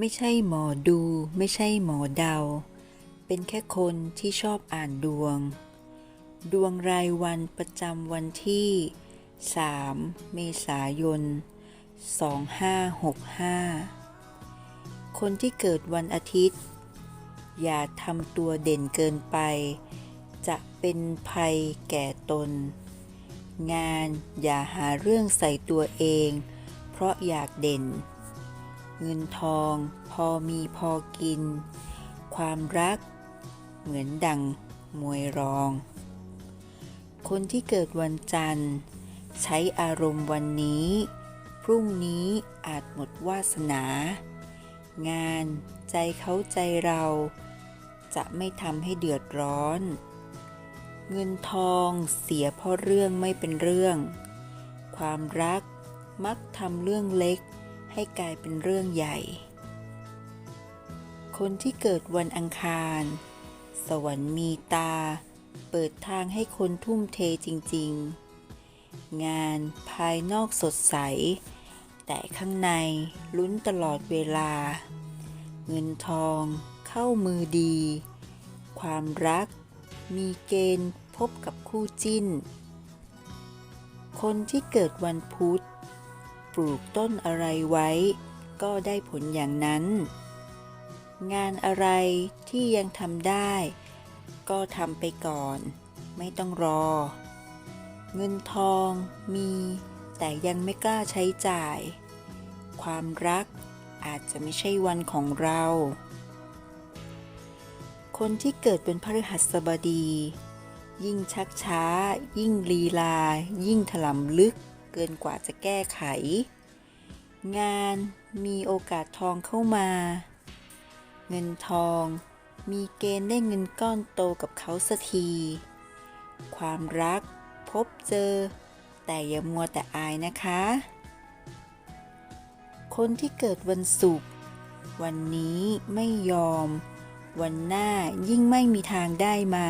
ไม่ใช่หมอดู ไม่ใช่หมอเดา เป็นแค่คนที่ชอบอ่านดวง ดวงรายวันประจำวันที่ 3 เมษายน 2565 คนที่เกิดวันอาทิตย์ อย่าทำตัวเด่นเกินไป จะเป็นภัยแก่ตน งานอย่าหาเรื่องใส่ตัวเอง เพราะอยากเด่น เงินทอง พอมีพอกิน ความรัก เหมือนดังมวยรอง คนที่เกิดวันจันทร์ ใช้อารมณ์วันนี้ พรุ่งนี้อาจหมดวาสนา งานใจเขาใจเรา จะไม่ทำให้เดือดร้อน เงินทองเสียเพราะเรื่องไม่เป็นเรื่อง ความรักมักทำเรื่องเล็ก ให้กลายเป็นเรื่องใหญ่ คนที่เกิดวันอังคาร สวรรค์มีตา เปิดทางให้คนทุ่มเทจริง ๆ งานภายนอกสดใส แต่ข้างในลุ้นตลอดเวลา เงินทองเข้ามือดี ความรัก มีเกณฑ์พบกับคู่จิ้น คนที่เกิดวันพุธ ปลูกต้นอะไรไว้ ก็ได้ผลอย่างนั้น งานอะไรที่ยังทำได้ ก็ทำไปก่อน ไม่ต้องรอ เงินทองมี แต่ยังไม่กล้าใช้จ่าย ความรักอาจจะไม่ใช่วันของเรา คนที่เกิดเป็นพฤหัสบดี ยิ่งชักช้า ยิ่งลีลา ยิ่งถลำลึก กินกว่าจะแก้ไข งานมีโอกาสทองเข้ามา เงินทองมีเกณฑ์ได้เงินก้อนโตกับเขาสักที ความรักพบเจอ แต่อย่ามัวแต่อายนะคะ คนที่เกิดวันศุกร์วันนี้ไม่ยอม วันหน้ายิ่งไม่มีทางได้มา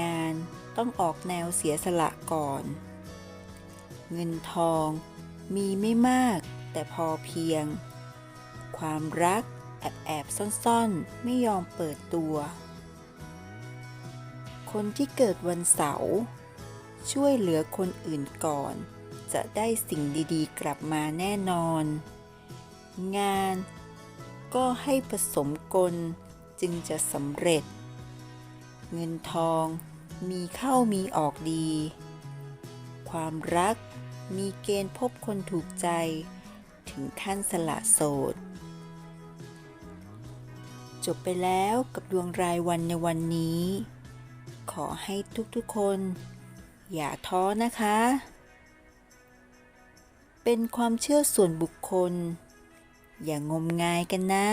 งานต้องออกแนวเสียสละก่อน เงินทอง มีไม่มากแต่พอเพียง ความรักแอบแอบซ่อนๆ ไม่ยอมเปิดตัว คนที่เกิดวันเสาร์ช่วยเหลือคนอื่นก่อน จะได้สิ่งดีๆ กลับมาแน่นอน งานก็ให้ผสมกลจึงจะสำเร็จ เงินทองมีเข้ามีออกดี ความรัก มีเกณฑ์พบคนถูกใจ ถึงขั้นสละโสด จบไปแล้วกับดวงรายวันในวันนี้ ขอให้ทุกๆคน อย่าท้อนะคะ เป็นความเชื่อส่วนบุคคล อย่างมงายกันนะ